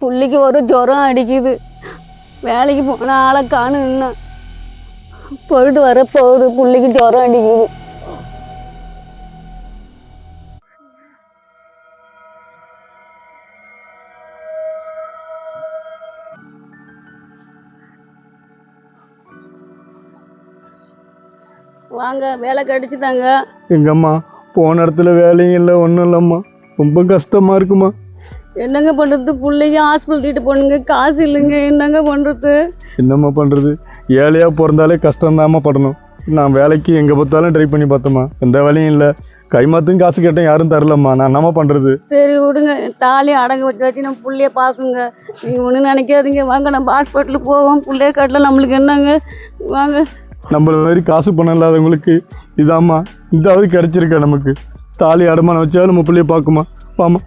புள்ளிக்கு ஒரு ஜுரம் அடிக்குது. வேலைக்கு போன ஆளை காணும் இன்னும். பொழுது வர போகுது புள்ளிக்கு ஜுரம் அடிக்குது. வாங்க வேலை கிடைச்சிட்டாங்க எங்கம்மா போன இடத்துல வேலையும் இல்லை ஒன்றும் இல்லைம்மா. ரொம்ப கஷ்டமா இருக்குமா? என்னங்க பண்ணுறது பிள்ளைங்க ஹாஸ்பிட்டல் தூக்கிட்டு போனுங்க. காசு இல்லைங்க. என்னங்க பண்ணுறது என்னம்மா பண்ணுறது ஏழையாக பிறந்தாலே கஷ்டம்தாம்மா படணும். நான் வேலைக்கு எங்கே பார்த்தாலும் ட்ரை பண்ணி பார்த்தோம்மா. எந்த வேலையும் இல்லை. கைமாத்தும் காசு கேட்டேன் யாரும் தரலம்மா. நான் என்னம்மா பண்ணுறது சரி விடுங்க. தாலி அடங்க வச்சு வச்சு நம்ம புள்ளைய பார்க்குங்க நீங்கள் ஒன்றும் நினைக்காதீங்க. வாங்க நம்ம ஹாஸ்பிட்டலுக்கு போவோம். புள்ளைய காட்டில் நம்மளுக்கு என்னங்க? வாங்க. நம்மள மாதிரி காசு பணம் இல்லாதவங்களுக்கு இதாம்மா. இதாவது கிடைச்சிருக்கா நமக்கு? தாலி அடமானம் வச்சாலும் நம்ம பிள்ளைய பார்க்குமா? வாமா